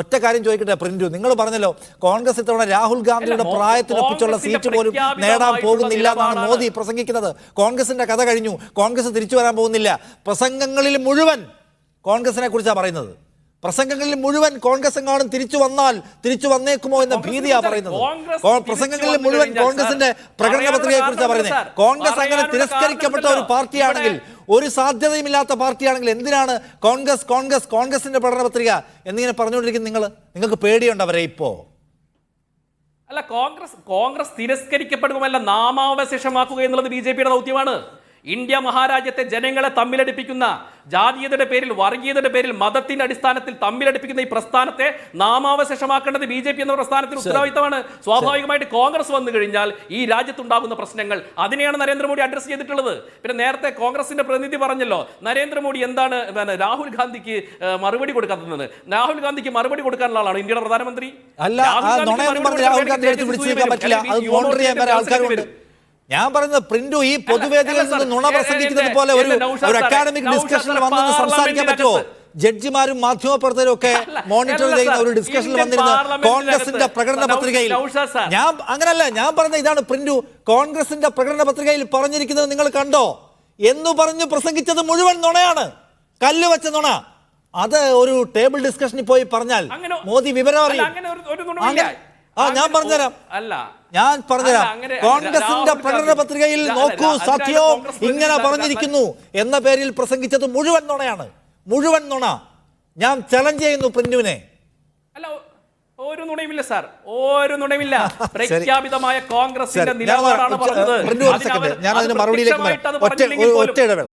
ഒറ്റ കാര്യം ചോദിക്കട്ടെ പ്രിന്റു നിങ്ങൾ പറഞ്ഞല്ലോ കോൺഗ്രസ് ഇത്തവണ രാഹുൽ ഗാന്ധിയുടെ പ്രായത്തിനൊപ്പിച്ചുള്ള സീറ്റ് പോലും നേടാൻ പോകുന്നില്ല എന്നാണ്. മോദി പ്രസംഗിക്കുന്നത്. കോൺഗ്രസിന്റെ കഥ കഴിഞ്ഞു. കോൺഗ്രസ് തിരിച്ചു വരാൻ പോകുന്നില്ല. പ്രസംഗങ്ങളിൽ മുഴുവൻ കോൺഗ്രസിനെ കുറിച്ചാണ് പറയുന്നത്. പ്രസംഗങ്ങളിൽ മുഴുവൻ കോൺഗ്രസ് എങ്ങാനും തിരിച്ചു വന്നാൽ തിരിച്ചു വന്നേക്കുമോ എന്ന ഭീതിയാണ് ഭീതിയാ പറയുന്നത്. പ്രസംഗങ്ങളിൽ മുഴുവൻ കോൺഗ്രസിന്റെ പ്രകടന പത്രികയെ കുറിച്ചാണ് പറയുന്നത്. കോൺഗ്രസ് അങ്ങനെ തിരസ്കരിക്കപ്പെട്ട ഒരു. പാർട്ടിയാണെങ്കിൽ ഒരു സാധ്യതയുമില്ലാത്ത പാർട്ടിയാണെങ്കിൽ എന്തിനാണ് കോൺഗ്രസ് കോൺഗ്രസ് കോൺഗ്രസിന്റെ പഠന പത്രിക എന്നിങ്ങനെ പറഞ്ഞുകൊണ്ടിരിക്കുന്നത് നിങ്ങൾ? നിങ്ങൾക്ക് പേടിയുണ്ട് അവരെ ഇപ്പോ? അല്ല കോൺഗ്രസ് കോൺഗ്രസ് തിരസ്കരിക്കപ്പെടുമല്ല നാമാവശേഷമാക്കുക എന്നുള്ളത് ബി ജെ പിയുടെ ദൗത്യമാണ്. ഇന്ത്യ മഹാരാജ്യത്തെ ജനങ്ങളെ തമ്മിലടിപ്പിക്കുന്ന ജാതീയതയുടെ പേരിൽ വർഗീയതയുടെ പേരിൽ മതത്തിന്റെ അടിസ്ഥാനത്തിൽ തമ്മിലടിപ്പിക്കുന്ന ഈ പ്രസ്ഥാനത്തെ നാമാവശേഷമാക്കേണ്ടത് ബി ജെ പി എന്ന പ്രസ്ഥാനത്തിന് ഉത്തരവാദിത്തമാണ്. സ്വാഭാവികമായിട്ട് കോൺഗ്രസ് വന്നു കഴിഞ്ഞാൽ ഈ രാജ്യത്തുണ്ടാകുന്ന പ്രശ്നങ്ങൾ അതിനെയാണ് നരേന്ദ്രമോദി അഡ്രസ് ചെയ്തിട്ടുള്ളത്. പിന്നെ നേരത്തെ കോൺഗ്രസിന്റെ പ്രതിനിധി പറഞ്ഞല്ലോ നരേന്ദ്രമോദി എന്താണ് രാഹുൽ ഗാന്ധിക്ക് മറുപടി കൊടുക്കാത്തത് രാഹുൽ ഗാന്ധിക്ക് മറുപടി കൊടുക്കാനുള്ള ആളാണ് ഇന്ത്യയുടെ പ്രധാനമന്ത്രി. അല്ല രാഹുൽ ഗാന്ധി ഞാൻ പറയുന്നത് പ്രിന്റു ഈ പൊതുവേദികളിൽ നിന്ന് നുണ പ്രസംഗിക്കുന്നത് പോലെ ഒരു അക്കാഡമിക് ഡിസ്കഷനിൽ വന്നെന്ന് സംസാരിക്കാൻ പറ്റുമോ? ജഡ്ജിമാരും മാധ്യമപ്രവർത്തകരും ഒക്കെ മോണിറ്റർ ചെയ്യുന്ന ഒരു ഡിസ്കഷനിൽ വന്നിരുന്ന കോൺഗ്രസിന്റെ പ്രകടന പത്രികയിൽ ഞാൻ അങ്ങനല്ല ഞാൻ പറഞ്ഞ ഇതാണ് പ്രിന്റു. കോൺഗ്രസിന്റെ പ്രകടന പത്രികയിൽ പറഞ്ഞിരിക്കുന്നത് നിങ്ങൾ കണ്ടോ? എന്ന് പറഞ്ഞു പ്രസംഗിച്ചത് മുഴുവൻ നുണയാണ്. കല്ല് വെച്ച നുണ. അത് ഒരു ടേബിൾ ഡിസ്കഷനിൽ പോയി പറഞ്ഞാൽ മോദി വിവരം അറിയും. ആ ഞാൻ പറഞ്ഞുതരാം. അല്ല. ഞാൻ പറഞ്ഞുതരാം. കോൺഗ്രസിന്റെ പ്രകടന പത്രികയിൽ നോക്കൂ സത്യോ ഇങ്ങനെ പറഞ്ഞിരിക്കുന്നു എന്ന പേരിൽ പ്രസംഗിച്ചത് മുഴുവൻ നുണയാണ്. മുഴുവൻ നുണ. ഞാൻ ചലഞ്ച് ചെയ്യുന്നു പ്രിന്റുവിനെ. അല്ല ഒരു നുണയുമില്ല സാർ. ഒരു നുണയുമില്ല. പ്രഖ്യാപിതമായ കോൺഗ്രസിന്റെ നിലപാടാണ് പറഞ്ഞത്. ഞാൻ അത് അതിന് മറുപടിയിലേക്ക് ഒറ്റ ഇടവേള.